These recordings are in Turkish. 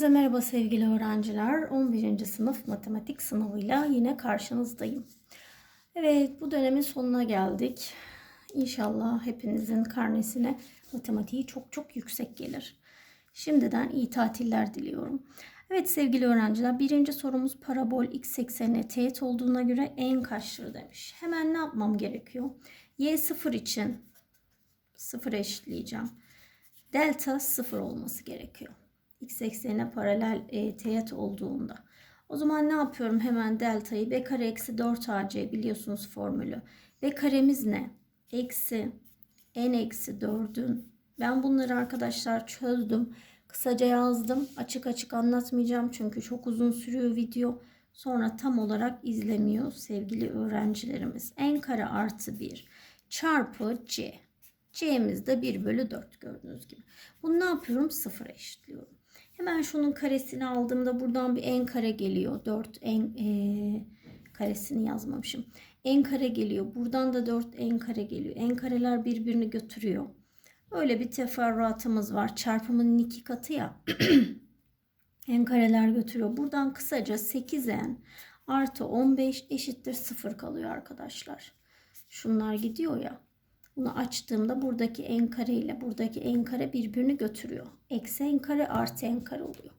Herkese merhaba sevgili öğrenciler. 11. sınıf matematik sınavıyla yine karşınızdayım. Evet bu dönemin sonuna geldik. İnşallah hepinizin karnesine matematiği çok çok yüksek gelir. Şimdiden iyi tatiller diliyorum. Evet sevgili öğrenciler birinci sorumuz parabol x eksenine teğet olduğuna göre en kaçtır demiş. Hemen ne yapmam gerekiyor? y sıfır için sıfır eşitleyeceğim. Delta sıfır olması gerekiyor x eksenine paralel e, teğet olduğunda. O zaman ne yapıyorum? Hemen deltayı b kare eksi 4 ac biliyorsunuz formülü. b karemiz ne? Eksi n eksi 4'ün. Ben bunları arkadaşlar çözdüm. Kısaca yazdım. Açık açık anlatmayacağım çünkü çok uzun sürüyor video. Sonra tam olarak izlemiyor sevgili öğrencilerimiz. n kare artı 1 çarpı c. C'miz de 1 bölü 4 gördüğünüz gibi. Bunu ne yapıyorum? Sıfıra eşitliyorum. Hemen şunun karesini aldığımda buradan bir n kare geliyor. 4 n e, karesini yazmamışım. n kare geliyor. Buradan da 4 n kare geliyor. n kareler birbirini götürüyor. Öyle bir teferruatımız var. Çarpımının iki katı ya. n kareler götürüyor. Buradan kısaca 8n artı 15 eşittir 0 kalıyor arkadaşlar. Şunlar gidiyor ya. Bunu açtığımda buradaki n kare ile buradaki n kare birbirini götürüyor. Eksi n kare artı n kare oluyor.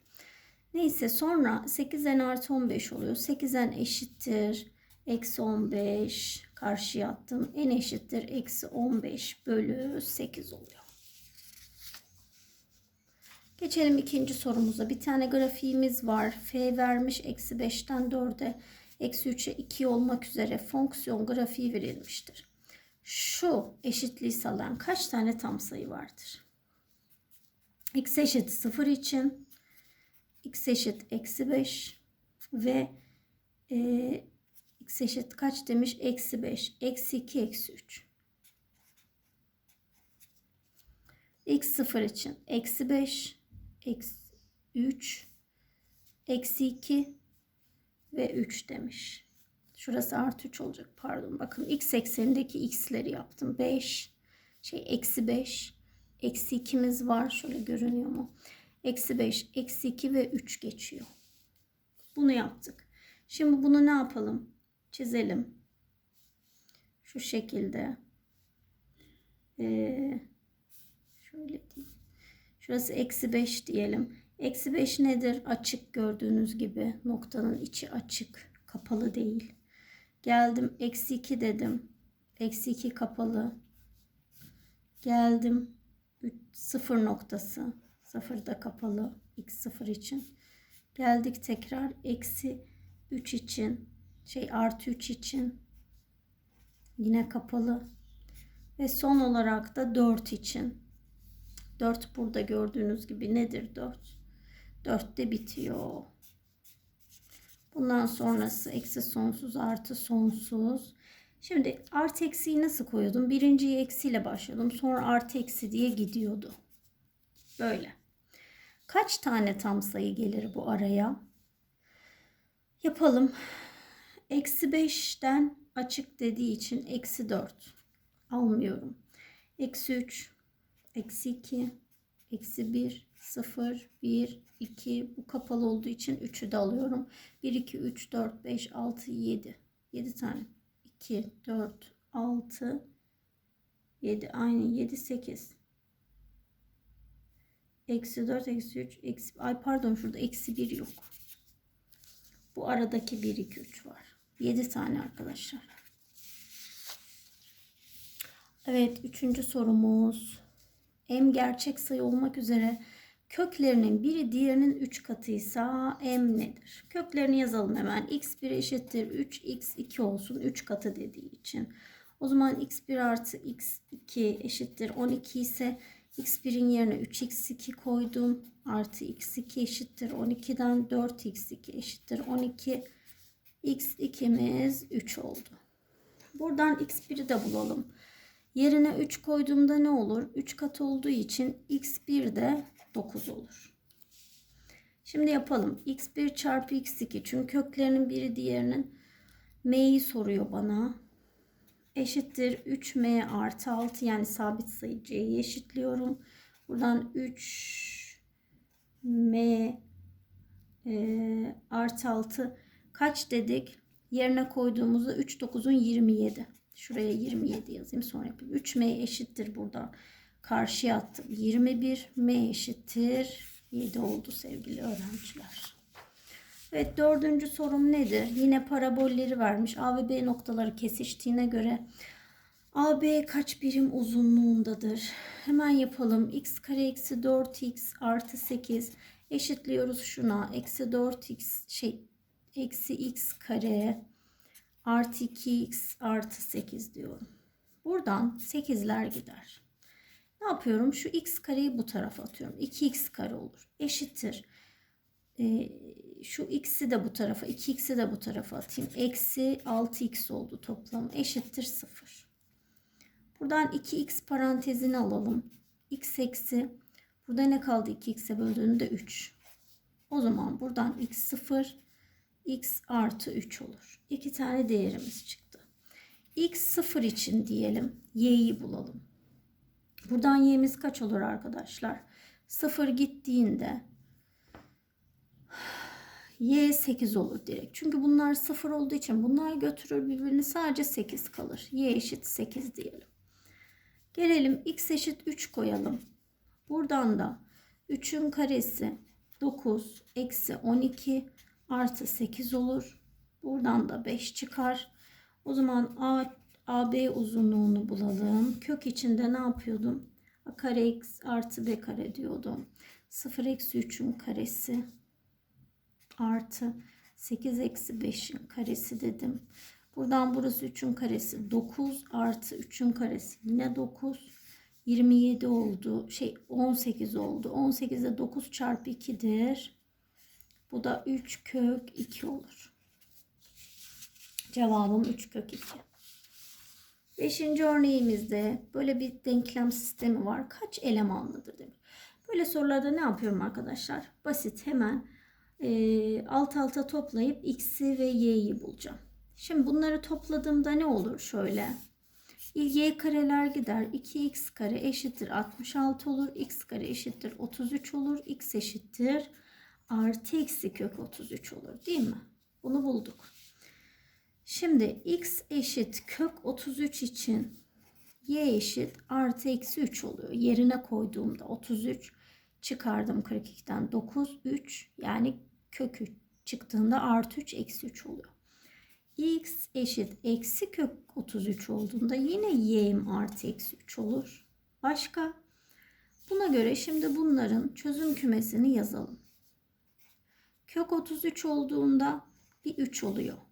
Neyse sonra 8n artı 15 oluyor. 8n eşittir. Eksi 15 karşıya attım. n eşittir. Eksi 15 bölü 8 oluyor. Geçelim ikinci sorumuza. Bir tane grafiğimiz var. F vermiş. Eksi 5'ten 4'e. Eksi 3'e 2 olmak üzere fonksiyon grafiği verilmiştir şu eşitliği sağlayan kaç tane tam sayı vardır? x eşit 0 için x eşit eksi 5 ve e, x eşit kaç demiş? Eksi 5, eksi 2, eksi 3. x 0 için eksi 5, eksi 3, eksi 2 ve 3 demiş. Şurası artı 3 olacak. Pardon. Bakın x eksenindeki x'leri yaptım. 5. Şey eksi 5. Eksi 2'miz var. Şöyle görünüyor mu? Eksi 5. Eksi 2 ve 3 geçiyor. Bunu yaptık. Şimdi bunu ne yapalım? Çizelim. Şu şekilde. Ee, şöyle diyeyim. Şurası eksi 5 diyelim. Eksi 5 nedir? Açık gördüğünüz gibi. Noktanın içi açık. Kapalı değil. Geldim eksi 2 dedim. Eksi 2 kapalı. Geldim 0 noktası. 0 da kapalı. X 0 için. Geldik tekrar eksi 3 için. Şey artı 3 için. Yine kapalı. Ve son olarak da 4 için. 4 burada gördüğünüz gibi nedir 4? 4 de bitiyor. Bundan sonrası eksi sonsuz artı sonsuz. Şimdi artı eksiyi nasıl koyuyordum? Birinciyi eksiyle başladım. Sonra artı eksi diye gidiyordu. Böyle. Kaç tane tam sayı gelir bu araya? Yapalım. Eksi 5'ten açık dediği için eksi 4 almıyorum. Eksi 3, eksi 2, eksi 1, 0, 1, 2 bu kapalı olduğu için 3'ü de alıyorum. 1, 2, 3, 4, 5, 6, 7. 7 tane. 2, 4, 6, 7. Aynı 7, 8. Eksi 4, eksi 3, eksi... Ay pardon şurada eksi 1 yok. Bu aradaki 1, 2, 3 var. 7 tane arkadaşlar. Evet üçüncü sorumuz. M gerçek sayı olmak üzere köklerinin biri diğerinin 3 katıysa m nedir? Köklerini yazalım hemen. x1 eşittir 3 x2 olsun 3 katı dediği için. O zaman x1 artı x2 eşittir 12 ise x1'in yerine 3x2 koydum. Artı x2 eşittir 12'den 4x2 eşittir 12. x2'miz 3 oldu. Buradan x1'i de bulalım. Yerine 3 koyduğumda ne olur? 3 kat olduğu için x1 de 9 olur. Şimdi yapalım. x1 çarpı x2 çünkü köklerinin biri diğerinin m'yi soruyor bana. Eşittir 3m artı 6 yani sabit sayı c'yi eşitliyorum. Buradan 3m Ee, artı 6 kaç dedik? Yerine koyduğumuzda 3 9'un 27. Şuraya 27 yazayım sonra yapayım. 3m eşittir burada. Karşıya attım. 21 m eşittir 7 oldu sevgili öğrenciler. Evet dördüncü sorum nedir? Yine parabolleri vermiş. A ve B noktaları kesiştiğine göre AB kaç birim uzunluğundadır? Hemen yapalım. x kare eksi 4x artı 8 eşitliyoruz şuna. Eksi 4x şey eksi x kare artı 2x artı 8 diyorum. Buradan 8'ler gider. Ne yapıyorum? Şu x kareyi bu tarafa atıyorum. 2x kare olur. Eşittir. Ee, şu x'i de bu tarafa, 2x'i de bu tarafa atayım. Eksi 6x oldu toplam. Eşittir 0. Buradan 2x parantezini alalım. x eksi. Burada ne kaldı 2x'e böldüğünde 3. O zaman buradan x 0, x artı 3 olur. İki tane değerimiz çıktı. x 0 için diyelim y'yi bulalım. Buradan y'miz kaç olur arkadaşlar? 0 gittiğinde y 8 olur direkt. Çünkü bunlar 0 olduğu için bunlar götürür birbirini sadece 8 kalır. y eşit 8 diyelim. Gelelim x eşit 3 koyalım. Buradan da 3'ün karesi 9 eksi 12 artı 8 olur. Buradan da 5 çıkar. O zaman A, AB uzunluğunu bulalım. Kök içinde ne yapıyordum? A kare x artı b kare diyordum. 0 eksi 3'ün karesi artı 8 eksi 5'in karesi dedim. Buradan burası 3'ün karesi 9 artı 3'ün karesi yine 9. 27 oldu. Şey 18 oldu. 18'de 9 çarpı 2'dir. Bu da 3 kök 2 olur. Cevabım 3 kök 2. Beşinci örneğimizde böyle bir denklem sistemi var. Kaç elemanlıdır demiş. Böyle sorularda ne yapıyorum arkadaşlar? Basit hemen e, alt alta toplayıp x'i ve y'yi bulacağım. Şimdi bunları topladığımda ne olur? Şöyle. y kareler gider. 2x kare eşittir 66 olur. x kare eşittir 33 olur. x eşittir artı eksi kök 33 olur. Değil mi? Bunu bulduk. Şimdi x eşit kök 33 için y eşit artı eksi 3 oluyor. Yerine koyduğumda 33 çıkardım 42'den 9 3 yani kök 3 çıktığında artı 3 eksi 3 oluyor. x eşit eksi kök 33 olduğunda yine y'm artı eksi 3 olur. Başka? Buna göre şimdi bunların çözüm kümesini yazalım. Kök 33 olduğunda bir 3 oluyor.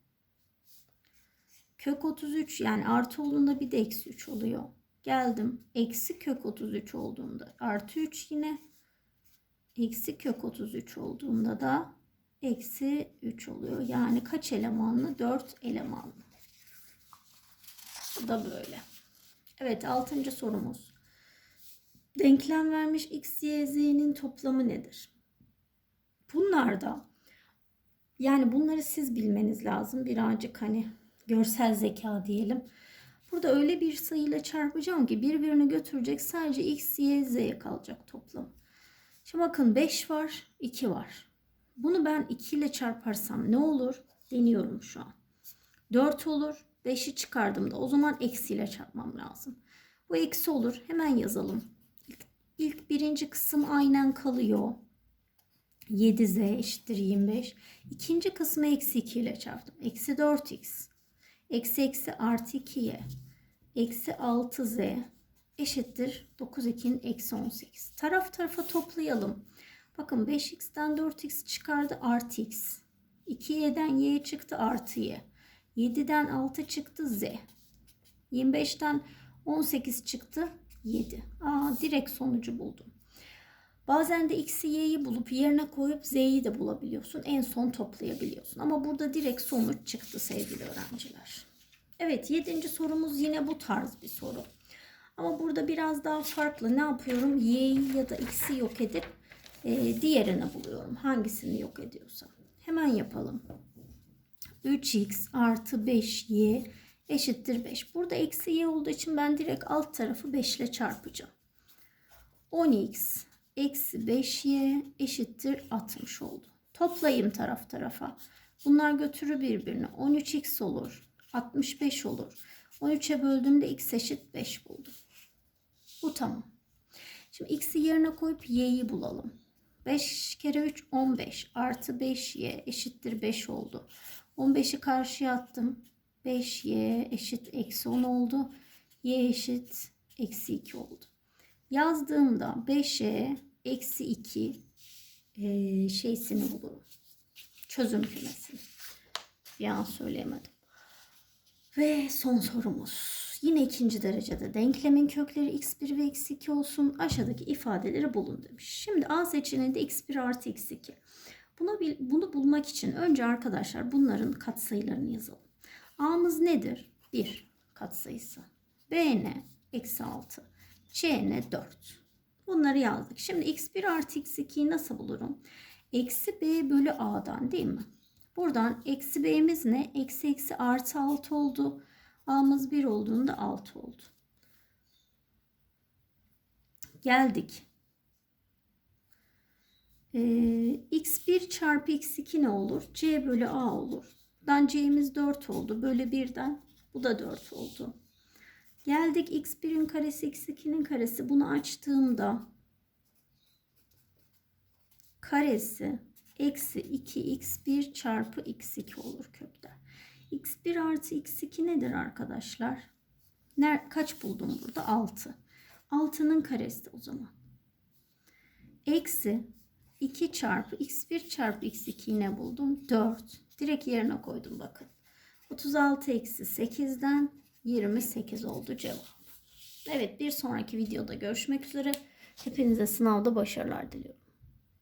Kök 33 yani artı olduğunda bir de eksi 3 oluyor. Geldim. Eksi kök 33 olduğunda artı 3 yine. Eksi kök 33 olduğunda da eksi 3 oluyor. Yani kaç elemanlı? 4 elemanlı. Bu da böyle. Evet 6. sorumuz. Denklem vermiş x, y, z'nin toplamı nedir? Bunlar da yani bunları siz bilmeniz lazım. Birazcık hani görsel zeka diyelim. Burada öyle bir sayıyla çarpacağım ki birbirini götürecek sadece x, y, z'ye kalacak toplam. Şimdi bakın 5 var, 2 var. Bunu ben 2 ile çarparsam ne olur? Deniyorum şu an. 4 olur. 5'i çıkardığımda o zaman eksiyle çarpmam lazım. Bu eksi olur. Hemen yazalım. İlk, ilk birinci kısım aynen kalıyor. 7z eşittir 25. İkinci kısmı eksi 2 ile çarptım. Eksi 4x. Eksi eksi artı 2y. Eksi 6z eşittir 9 2'nin eksi 18. Taraf tarafa toplayalım. Bakın 5x'ten 4x çıkardı artı x. 2y'den y çıktı artı y. 7'den 6 çıktı z. 25'ten 18 çıktı 7. Aa, direkt sonucu buldum. Bazen de x'i y'yi bulup yerine koyup z'yi de bulabiliyorsun. En son toplayabiliyorsun. Ama burada direkt sonuç çıktı sevgili öğrenciler. Evet yedinci sorumuz yine bu tarz bir soru. Ama burada biraz daha farklı. Ne yapıyorum? Y'yi ya da x'i yok edip e, diğerini buluyorum. Hangisini yok ediyorsam. Hemen yapalım. 3x artı 5y eşittir 5. Burada eksi y olduğu için ben direkt alt tarafı 5 ile çarpacağım. 10x eksi 5y eşittir 60 oldu. Toplayayım taraf tarafa. Bunlar götürür birbirini. 13x olur. 65 olur. 13'e böldüğümde x eşit 5 buldum. Bu tamam. Şimdi x'i yerine koyup y'yi bulalım. 5 kere 3 15 artı 5y eşittir 5 oldu. 15'i karşıya attım. 5y eşit eksi 10 oldu. y eşit eksi 2 oldu. Yazdığımda 5y eksi 2 eee, şeysini bulurum. Çözüm kümesini. Bir an söyleyemedim. Ve son sorumuz. Yine ikinci derecede denklemin kökleri x1 ve x2 olsun. Aşağıdaki ifadeleri bulun demiş. Şimdi A seçeneğinde x1 artı x2. Buna bil- bunu bulmak için önce arkadaşlar bunların katsayılarını yazalım. A'mız nedir? 1 katsayısı. B ne? Eksi 6. C ne? 4. Bunları yazdık. Şimdi x1 artı x2'yi nasıl bulurum? Eksi b bölü a'dan değil mi? Buradan eksi b'miz ne? Eksi eksi artı 6 oldu. A'mız 1 olduğunda 6 oldu. Geldik. Ee, x1 çarpı x2 ne olur? c bölü a olur. Buradan c'miz 4 oldu. Bölü 1'den bu da 4 oldu. Geldik x1'in karesi x2'nin karesi. Bunu açtığımda karesi eksi 2x1 çarpı x2 olur kökte. x1 artı x2 nedir arkadaşlar? Ner kaç buldum burada? 6. 6'nın karesi o zaman. Eksi 2 çarpı x1 çarpı x2 ne buldum? 4. Direkt yerine koydum bakın. 36 eksi 8'den 28 oldu cevap. Evet bir sonraki videoda görüşmek üzere. Hepinize sınavda başarılar diliyorum.